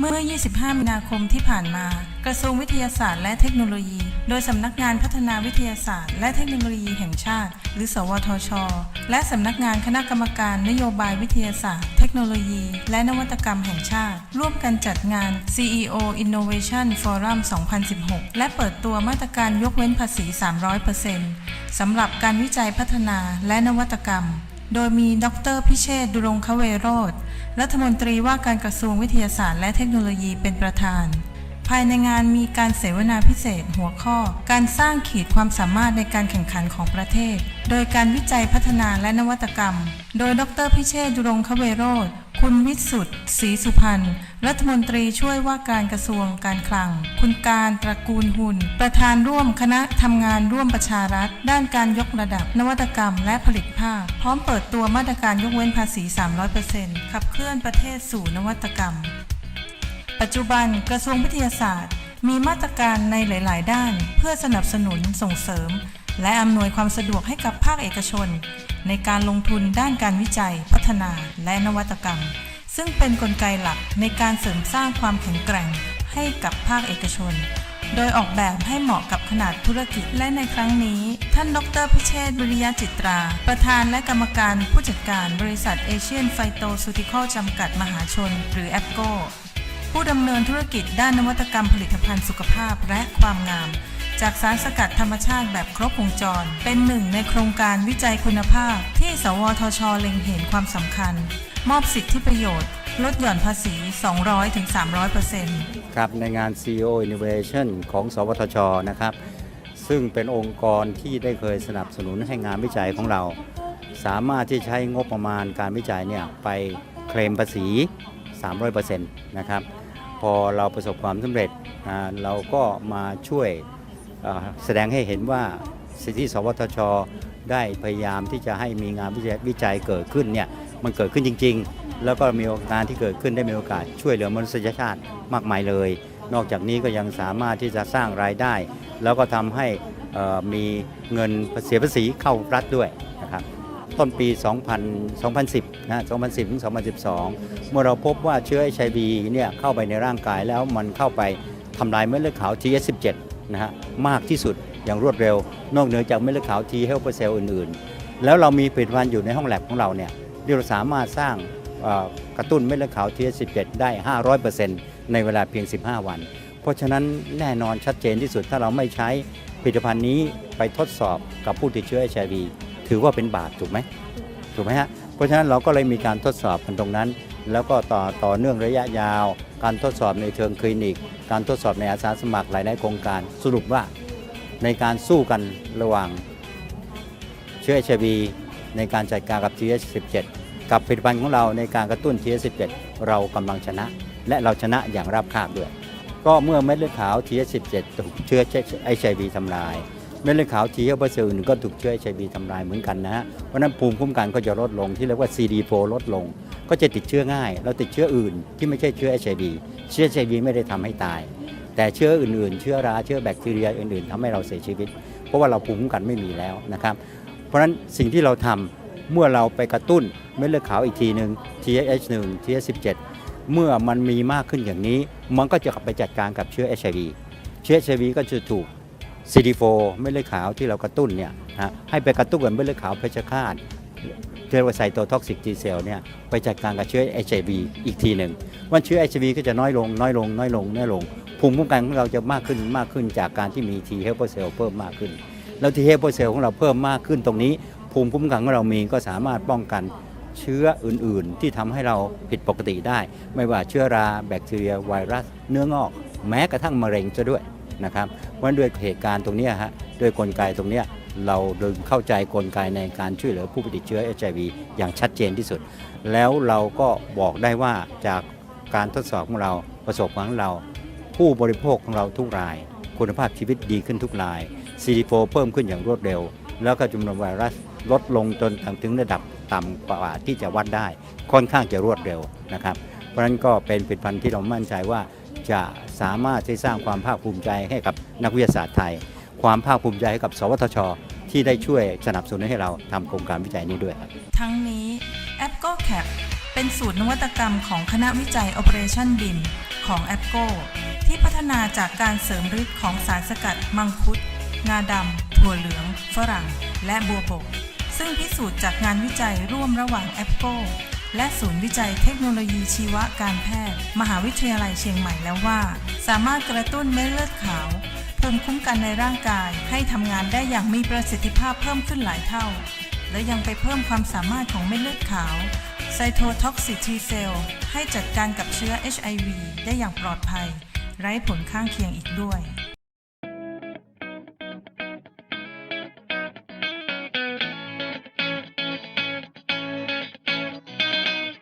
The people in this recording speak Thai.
เมื่อ 25 มีนาคมที่ผ่านมา กระทรวงวิทยาศาสตร์และเทคโนโลยี โดยสำนักงานพัฒนาวิทยาศาสตร์ และเทคโนโลยีแห่งชาติ หรือ สวทช และสำนักงานคณะกรรมการนโยบายวิทยาศาสตร์ เทคโนโลยี และนวัตกรรมแห่งชาติ ร่วมกันจัดงาน CEO Innovation Forum 2016 และเปิดตัวมาตรการยกเว้นภาษี 300%สำหรับการวิจัยพัฒนาและนวัตกรรม โดยมีดรพิเชษดุรงคเวโรธรัฐมนตรีว่าการกระทรวงวิทยาศาสตร์และเทคโนโลยีเป็นประธาน ภายในงานมีการเสวนาพิเศษหัวข้อ การสร้างขีดความสามารถในการแข่งขันของประเทศ โดยการวิจัยพัฒนาและนวัตกรรม โดยดรพิเชษดุรงคเวโรธ คุณวิสุทธ์ศรีสุพรรณ รัฐมนตรีช่วยว่าการกระทรวงการคลัง คุณการตระกูลหุ่น ประธานร่วมคณะทำงานร่วมประชารัฐ ด้านการยกระดับนวัตกรรมและผลิตภาพ พร้อมเปิดตัวมาตรการยกเว้นภาษี 300%ขับเคลื่อนประเทศสู่นวัตกรรม ปัจจุบันกระทรวงวิทยาศาสตร์ มีมาตรการในหลาย ๆ ด้าน เพื่อสนับสนุนส่งเสริม และอำนวยความสะดวกให้กับภาคเอกชน ในการลงทุนด้านการวิจัย พัฒนาและนวัตกรรม ซึ่งเป็นนกลไกหลักในการเสริมสร้างความแข็งแกร่งให้กับภาคเอกชน โดยออกแบบให้เหมาะกับขนาดธุรกิจและในครั้งนี้ ท่านดรพิเชษฐ์วิริยจิตรา ประธานและกรรมการผู้จัดการบริษัทเอเชียนไฟโตซูติคอลจำกัดมหาชน หรือแอปโกผู้ดำเนินธุรกิจด้านนวัตกรรมผลิตภัณฑ์สุขภาพและความงาม จากสารสกัดธรรมชาติแบบครบวงจร เป็นหนึ่งในโครงการวิจัยคุณภาพ ที่สวทช เล็งเห็นความสำคัญ มอบสิทธิประโยชน์ ลดหย่อนภาษี 200-300%ครับในงาน CEO Innovation ของ สวทช นะครับ ซึ่งเป็นองค์กรที่ได้เคยสนับสนุนให้งานวิจัยของเรา สามารถที่ใช้งบประมาณการวิจัยเนี่ยไปเคลมภาษี 300%นะครับ พอเราประสบความสำเร็จเราก็มาช่วย แสดงให้เห็นว่าสิที่สวทช ได้พยายามที่จะให้มีงานวิจัยจยเกิดขึ้นเนี่ยมันเกิดขึ้นจริง ๆ แล้วก็มีโอกาสที่เกิดขึ้นได้มีโอกาสช่วยเหลือมนุษยชาติมากมายเลย นอกจากนี้ก็ยังสามารถที่จะสร้างรายได้ แล้วก็ทำให้มีเงินเสียภาษีเข้ารัฐด้วยนะครับต้นปี 2000 2010 นะ 2010 ถึง 2012 เมื่อเราพบว่าเชื้อ HIV เนี่ยเข้าไปในร่างกายแล้วมันเข้าไปทำลายเม็ดเลือดขาว TS17 นะฮะมากที่สุดอย่างรวดเร็ว นอกเหนือจากเม็ดเลือดขาว T helper cell อื่นๆ แล้วเรามีผลิตภัณฑ์อยู่ในห้องแลบของเราเนี่ยที่เราสามารถสร้างกระตุ้นเม็ดเลือดขาว TS17 ได้ 500%ในเวลาเพียง 15 วัน เพราะฉะนั้นแน่นอนชัดเจนที่สุดถ้าเราไม่ใช้ผลิตภัณฑ์นี้ไปทดสอบกับผู้ติดเชื้อ HIV ถือว่าเป็นบาปถูกไหมถูกไหมฮะ เพราะฉะนั้นเราก็เลยมีการทดสอบกันตรงนั้น แล้วก็ต่อต่อเนื่องระยะยาว การทดสอบในเชิงคลินิก การทดสอบในอาสาสมัครหลายในโครงการสรุปว่าในการสู้กันระหว่างเชื้อ HIV ในการจัดการกับ TH17 กับผลิตภัณฑ์ของเราในการกระตุ้น TH17 เรากำลังชนะ และเราชนะอย่างราบคาบด้วย ก็เมื่อเม็ดเลือดขาว TH17 ถูกเชื้อ HIV ทำลาย เม็ดเลือดขาว T helper cell อื่นก็ถูกเชื้อ HIV ทำลายเหมือนกันนะฮะเพราะนั้นภูมิคุ้มกันก็จะลดลงที่เรียกว่า CD4 ลดลง ก็จะติดเชื้อง่ายเราติดเชื้ออื่นที่ไม่ใช่เชื้อ HIV เชื้อ HIV ไม่ได้ทำให้ตาย แต่เชื้ออื่นๆ เชื้อราเชื้อแบคทีเรียอื่นๆทำให้เราเสียชีวิต เพราะว่าเราภูมิคุ้มกันไม่มีแล้วนะครับเพราะฉะนั้นสิ่งที่เราทำเมื่อเราไปกระตุ้นเม็ดเลือดขาวอีกทีหนึ่ง TH1 TH17 เมื่อมันมีมากขึ้นอย่างนี้ มันก็จะกลับไปจัดการกับเชื้อ HIV เชื้อ HIV ก็จะถูก CD4 เม็ดเลือดขาวที่เรากระตุ้นเนี่ยนะให้ไปกระตุ้นกับเม็ดเลือดขาวเพชฌฆาตเรียกว่าไซโตท็อกซิก T เซลเนี่ยไปจัดการกับเชื้อ HIV อีกทีหนึ่งวันเชื้อ HIV ก็จะน้อยลงน้อยลงน้อยลงน้อยลง ภูมิคุ้มกันของเราจะมากขึ้นมากขึ้นจากการที่มี T helper cell เพิ่มมากขึ้น แล้ว T helper cell ของเราเพิ่มมากขึ้นตรงนี้ ภูมิคุ้มกันของเรามีก็สามารถป้องกันเชื้ออื่น ๆ ที่ทำให้เราผิดปกติได้ ไม่ว่าเชื้อราแบคทีเรียไวรัส เนื้องอก แม้กระทั่งมะเร็งจะด้วย นะครับเพราะฉะนั้นด้วยเหตุการณ์ตรงนี้ฮะด้วยกลไกตรงนี้เราดึงเข้าใจกลไกในการช่วยเหลือผู้ติดเชื้อ HIV อย่างชัดเจนที่สุด แล้วเราก็บอกได้ว่าจากการทดสอบของเราประสบของเรา ผู้บริโภคของเราทุกราย คุณภาพชีวิตดีขึ้นทุกราย CD4 เพิ่มขึ้นอย่างรวดเร็ว แล้วก็จำนวนไวรัสลดลงจนถึงระดับต่ำกว่าที่จะวัดได้ ค่อนข้างจะรวดเร็วนะครับ เพราะฉะนั้นก็เป็นผลิตภัณฑ์ที่เรามั่นใจว่าจะ สามารถที่สร้างความภาคภูมิใจให้กับนักวิทยาศาสตร์ไทย ความภาคภูมิใจให้กับ สวทช ที่ได้ช่วยสนับสนุนให้เราทำโครงการวิจัยนี้ด้วยครับ ทั้งนี้แอป g o c a p เป็นสูตรนวัตกรรมของคณะวิจัย Operation BIM ขของแอปโกที่พัฒนาจากการเสริมฤทธิ์ของสารสกัดมังคุดงาดำถั่วเหลือง ฝรั่ง และบัวบก ซึ่งพิสูจน์จากงานวิจัยร่วมระหว่างแอปโก และศูนย์วิจัยเทคโนโลยีชีวการแพทย์ มหาวิทยาลัยเชียงใหม่แล้วว่า สามารถกระตุ้นเม็ดเลือดขาวภูมิคุ้มกันในร่างกายให้ทำงานได้อย่างมีประสิทธิภาพเพิ่มขึ้นหลายเท่า และยังไปเพิ่มความสามารถของเม็ดเลือดขาวไซโทท็อกซิทีเซลให้จัดการกับเชื้อ HIV ได้อย่างปลอดภัย ไร้ผลข้างเคียงอีกด้วย